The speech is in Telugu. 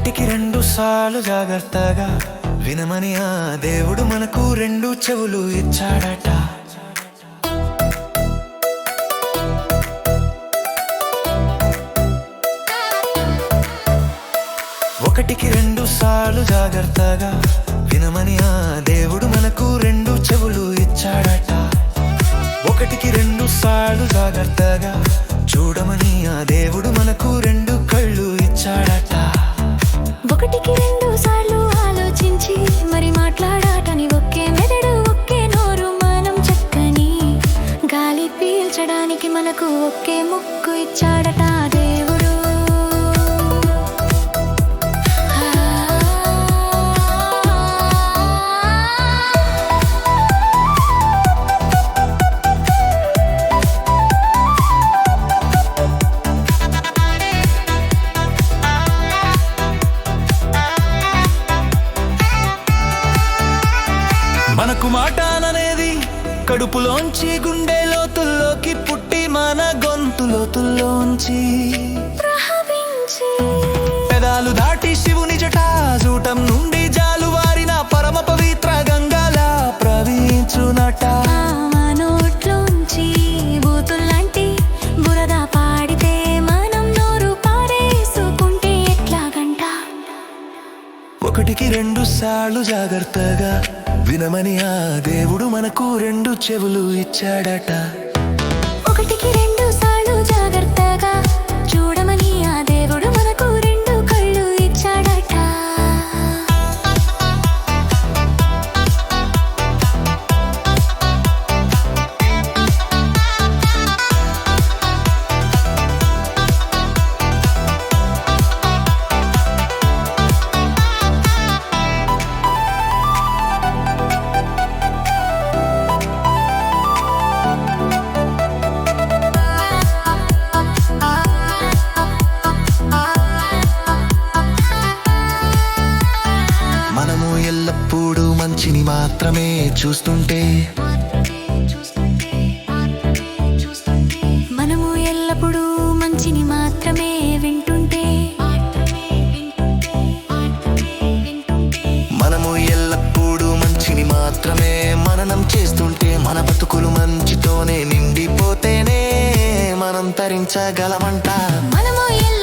ఒకటికి రెండు సార్లు జాగ్రత్తగా వినమని ఆ దేవుడు మనకు రెండు చెవులు ఇచ్చాడట. ఒకటికి రెండు సార్లు జాగ్రత్తగా వినమని ఆ దేవుడు మనకు రెండు చెవులు ఇచ్చాడట. ఒకటికి రెండు సార్లు జాగ్రత్తగా చూడమని ఆ దేవుడు ఒకటికి రెండు సార్లు ఆలోచించి మరి మాట్లాడాటని ఒకే మెదడు ఒకే నోరు మనం చక్కని గాలి పీల్చడానికి మనకు ఒకే ముక్కు ఇచ్చాడట కడుపులోంచి గుండె లోతుల్లోకి పుట్టి మన గొంతు లోతుల్లోంచి. పెదాలు దాటి శివుని జటా జూటం నుండి జాలువారిన పరమ పవిత్ర గంగలా ఎట్లాగంట? ఒకటికి రెండు సార్లు జాగ్రత్తగా వినమని ఆ దేవుడు మనకు రెండు చెవులు ఇచ్చాడట. ఒకటికి రెండు మంచిని మాత్రమే చూస్తుంటే. మనము ఎల్లప్పుడూ మంచిని మాత్రమే వింటుంటే. మనము ఎల్లప్పుడూ మంచిని మాత్రమే మననం చేస్తుంటే. మన బతుకులు మంచితోనే నిండిపోతేనే మనం తరించగలమంట. మనము ఎల్లప్పుడూ